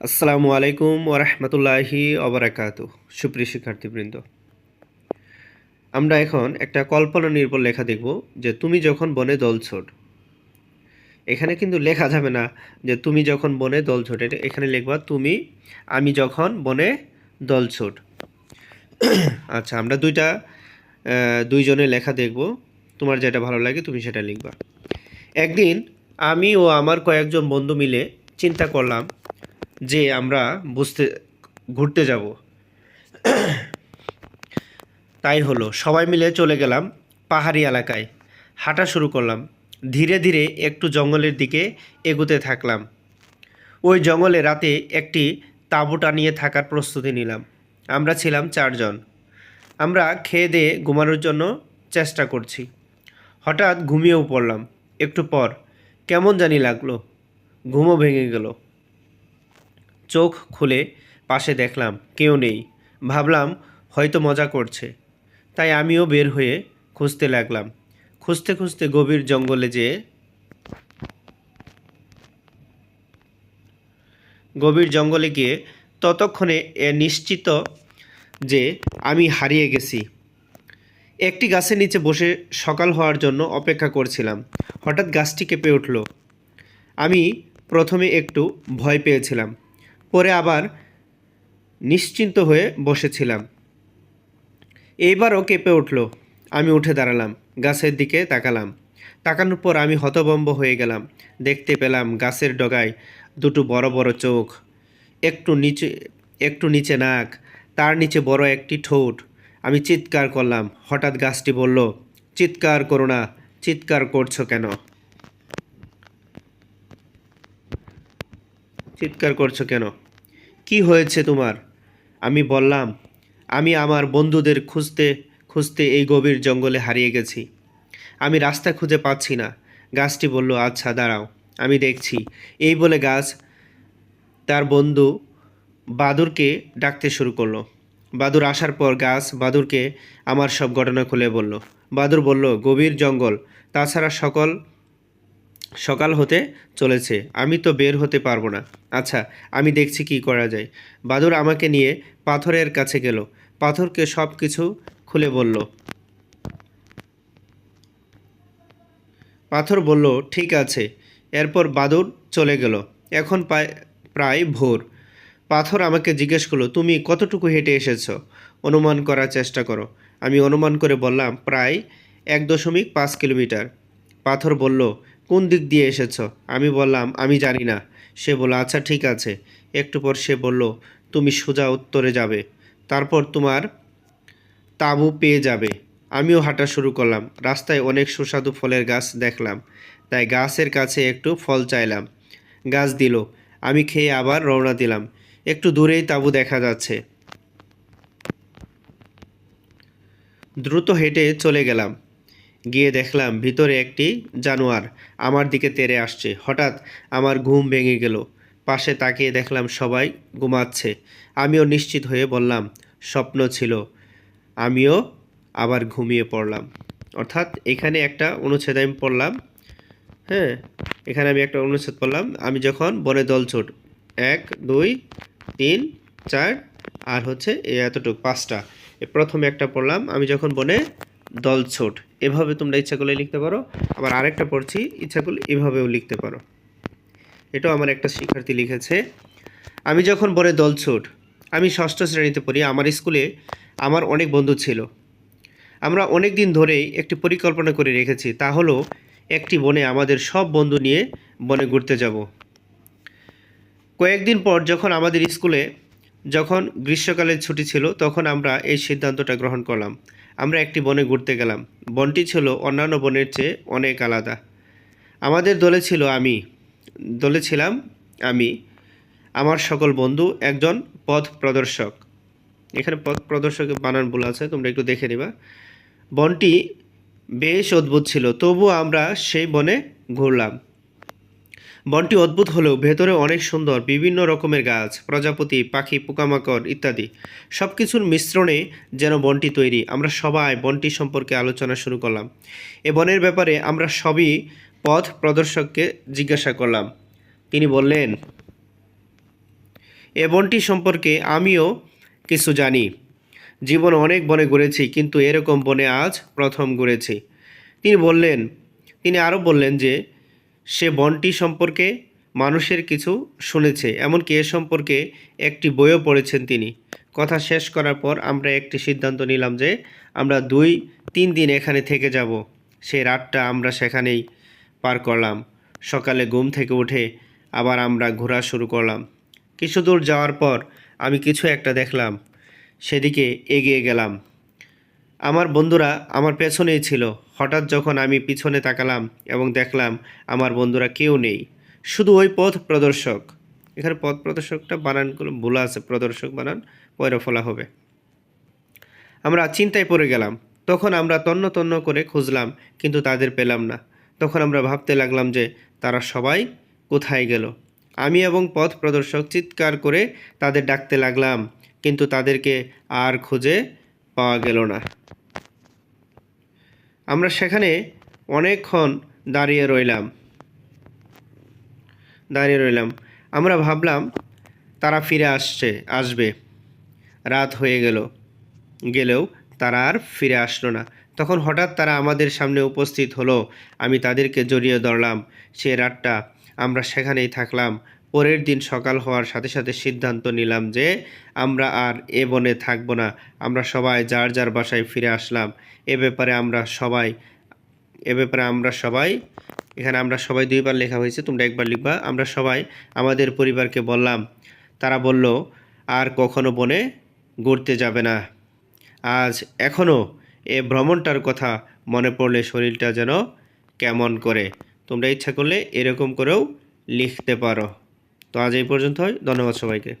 আসসালামু আলাইকুম ওরহমতুল্লাহি অবরাকাতু সুপ্রিয় শিক্ষার্থীবৃন্দ, আমরা এখন একটা কল্পনা নির্ভর লেখা দেখব যে তুমি যখন বনে দল ছোট এখানে কিন্তু লেখা যাবে না যে তুমি যখন বনে দল ছোট এটা এখানে লিখবা তুমি, আমি যখন বনে দল ছোট আচ্ছা আমরা দুইটা দুইজনে লেখা দেখব, তোমার যেটা ভালো লাগে তুমি সেটা লিখবা। একদিন আমি ও আমার কয়েকজন বন্ধু মিলে চিন্তা করলাম যে আমরা বুঝতে, ঘুরতে যাব। তাই হলো, সবাই মিলে চলে গেলাম পাহাড়ি এলাকায়। হাঁটা শুরু করলাম। ধীরে ধীরে একটু জঙ্গলের দিকে এগুতে থাকলাম। ওই জঙ্গলে রাতে একটি তাঁবু টানিয়ে থাকার প্রস্তুতি নিলাম। আমরা ছিলাম চারজন। আমরা খেয়ে দিয়ে ঘুমানোর জন্য চেষ্টা করছি। হঠাৎ ঘুমিয়েও পড়লাম। একটু পর, কেমন জানি লাগল। ঘুমও ভেঙে গেল। চোখ খুলে পাশে দেখলাম, কেউ নেই। ভাবলাম, হয়তো মজা করছে। তাই আমিও বের হয়ে খুঁজতে লাগলাম। খুঁজতে খুঁজতে গভীর জঙ্গলে যেয়ে গভীর জঙ্গলে গিয়ে ততক্ষণে এ নিশ্চিত যে আমি হারিয়ে গেছি। একটি গাছের নিচে বসে সকাল হওয়ার জন্য অপেক্ষা করছিলাম। হঠাৎ গাছটি কেঁপে উঠল। আমি প্রথমে একটু ভয় পেয়েছিলাম। পরে আবার নিশ্চিন্ত হয়ে বসেছিলাম। এইবারও কেঁপে উঠল। আমি উঠে দাঁড়ালাম, গাছের দিকে তাকালাম। তাকানোর পর আমি হতভম্ব হয়ে গেলাম। দেখতে পেলাম গাছের ডগায় দুটো বড় বড় চোখ, একটু নিচে একটু নিচে নাক, তার নিচে বড় একটি ঠোঁট। আমি চিৎকার করলাম। হঠাৎ গাছটি বলল, চিৎকার করো না, চিৎকার করছ কেন? চিৎকার করছ কেন? কি হয়েছে তোমার? আমি বললাম, আমি আমার বন্ধুদের খুঁজতে খুঁজতে এই গভীর জঙ্গলে হারিয়ে গেছি। আমি রাস্তা খুঁজে পাচ্ছি না। গাছটি বলল আচ্ছা দাঁড়াও, আমি দেখছি। এই বলে গাছ তার বন্ধু বাদুরকে ডাকতে শুরু করল। বাদুর আসার পর গাছ বাদুরকে আমার সব ঘটনা খুলে বলল। বাদুর বলল, গভীর জঙ্গল, তাছাড়া সকল সকাল হতে চলেছে। আমি তো বের হতে পারব না। আচ্ছা আমি দেখছি কি করা যায়। বাদুর আমাকে নিয়ে পাথরের কাছে গেল। পাথরকে সব কিছু খুলে বলল, পাথর বলল, ঠিক আছে। এরপর বাদুর চলে গেল। এখন প্রায় ভোর। পাথর আমাকে জিজ্ঞেস করল, তুমি কতটুকু হেঁটে এসেছ? অনুমান করার চেষ্টা করো। আমি অনুমান করে বললাম, প্রায় এক দশমিক পাঁচ কিলোমিটার। পাথর বলল কোন দিক দিয়ে এসেছ? আমি বললাম, আমি জানি না। সে বলল আচ্ছা ঠিক আছে। একটু পর সে বলল, তুমি সোজা উত্তরে যাবে। তারপর তোমার তাঁবু পেয়ে যাবে। আমিও হাঁটা শুরু করলাম। রাস্তায় অনেক সুস্বাদু ফলের গাছ দেখলাম। তাই গাছের কাছে একটু ফল চাইলাম। গাছ দিল। আমি খেয়ে আবার রওনা দিলাম। একটু দূরেই তাঁবু দেখা যাচ্ছে। দ্রুত হেঁটে চলে গেলাম। গিয়ে দেখলাম ভিতরে একটি জানোয়ার আমার দিকে তেড়ে আসছে। হঠাৎ আমার ঘুম ভেঙে গেল। পাশে তাকিয়ে দেখলাম সবাই ঘুমাচ্ছে। আমিও নিশ্চিত হয়ে বললাম, স্বপ্ন ছিল। আমিও আবার ঘুমিয়ে পড়লাম। অর্থাৎ এখানে একটা অনুচ্ছেদ আমি পড়লাম। হ্যাঁ এখানে আমি একটা অনুচ্ছেদ পড়লাম। আমি যখন বনে দল ছোট এক, দুই, তিন, চার, আর হচ্ছে এতটুকু, পাঁচটা প্রথমে একটা পড়লাম। আমি যখন বনে দল ছোট এভাবে তোমরা ইচ্ছা করলে লিখতে পারো। আবার আরেকটা পড়ছি, ইচ্ছা করলে এভাবেও লিখতে পারো। এটাও আমার একটা শিক্ষার্থী লিখেছে, আমি যখন বনে দল ছোট, আমি ষষ্ঠ শ্রেণীতে পড়ি, আমার স্কুলে আমার অনেক বন্ধু ছিল। আমরা অনেক দিন ধরেই একটি পরিকল্পনা করে রেখেছি, তা হলো একটি বনে আমাদের সব বন্ধু নিয়ে বনে ঘুরতে যাব। কয়েকদিন পর যখন আমাদের স্কুলে, যখন গ্রীষ্মকালের ছুটি ছিল, তখন আমরা এই সিদ্ধান্তটা গ্রহণ করলাম। আমরা একটি বনে ঘুরতে গেলাম। বনটি ছিল অন্যান্য বনের চেয়ে অনেক আলাদা। আমাদের দলে ছিল আমি। দলে ছিলাম আমি। আমার সকল বন্ধু একজন পথ প্রদর্শক। এখানে পথ প্রদর্শকের বানান ভুল আছে, তোমরা একটু দেখে নিবা। বনটি বেশ অদ্ভুত ছিল, তবুও আমরা সেই বনে ঘুরলাম। বনটি অদ্ভুত হলেও ভেতরে অনেক সুন্দর, বিভিন্ন রকমের গাছ, প্রজাপতি, পাখি, পোকামাকড় ইত্যাদি। সব কিছুর মিশ্রণে যেন বনটি তৈরি। আমরা সবাই বনটি সম্পর্কে আলোচনা শুরু করলাম। এ বনের ব্যাপারে আমরা সবই পথ প্রদর্শককে জিজ্ঞাসা করলাম। তিনি বললেন, এ বনটি সম্পর্কে আমিও কিছু জানি। জীবন অনেক বনে ঘুরেছি, কিন্তু এরকম বনে আজ প্রথম ঘুরেছি। তিনি বললেন, তিনি আরও বললেন যে সে বনটি সম্পর্কে মানুষের কিছু শুনেছে, এমনকি এ সম্পর্কে একটি বইও পড়েছেন তিনি। কথা শেষ করার পর আমরা একটি সিদ্ধান্ত নিলাম যে আমরা দুই, তিন দিন এখানে থেকে যাব। সেই রাতটা আমরা সেখানেই পার করলাম। সকালে ঘুম থেকে উঠে আবার আমরা ঘোরা শুরু করলাম। কিছু দূর যাওয়ার পর আমি কিছু একটা দেখলাম। সেদিকে এগিয়ে গেলাম। আমার বন্ধুরা আমার পেছনেই ছিল। হঠাৎ যখন আমি পিছনে তাকালাম এবং দেখলাম আমার বন্ধুরা কেউ নেই। শুধু ওই পথ প্রদর্শক। এখানে পথ প্রদর্শকটা বানানগুলো ভুল আছে, প্রদর্শক বানান, পয়রা ফলা হবে। আমরা চিন্তায় পড়ে গেলাম। তখন আমরা তন্ন তন্ন করে খুঁজলাম, কিন্তু তাদের পেলাম না। তখন আমরা ভাবতে লাগলাম যে, তারা সবাই কোথায় গেল? আমি এবং পথ প্রদর্শক চিৎকার করে তাদের ডাকতে লাগলাম, কিন্তু তাদেরকে আর খুঁজে পাওয়া গেল না। আমরা সেখানে অনেকক্ষণ দাঁড়িয়ে রইলাম। দাঁড়িয়ে রইলাম। আমরা ভাবলাম, তারা ফিরে আসছে, আসবে। রাত হয়ে গেল। গেলেও তারা আর ফিরে আসলো না। তখন হঠাৎ তারা আমাদের সামনে উপস্থিত হলো। আমি তাদেরকে জড়িয়ে ধরলাম। সে রাতটা আমরা সেখানেই থাকলাম। পরের দিন সকাল হওয়ার সাথে সাথে সিদ্ধান্ত নিলাম যে আমরা আর এ বনে থাকব না। আমরা সবাই যার যার বাসায় ফিরে আসলাম। এ ব্যাপারে আমরা সবাই, এ ব্যাপারে আমরা সবাই, এখানে আমরা সবাই দুইবার লেখা হয়েছে, তোমরা একবার লিখবা। আমরা সবাই আমাদের পরিবারকে বললাম, তারা বলল, আর কখনো বনে ঘুরতে যাবে না। আজ এখনও এ ভ্রমণটার কথা মনে পড়লে শরীরটা যেন কেমন করে। তোমরা ইচ্ছা করলে এরকম করেও লিখতে পারো। তো আজ এই পর্যন্ত হয় ধন্যবাদ সবাইকে।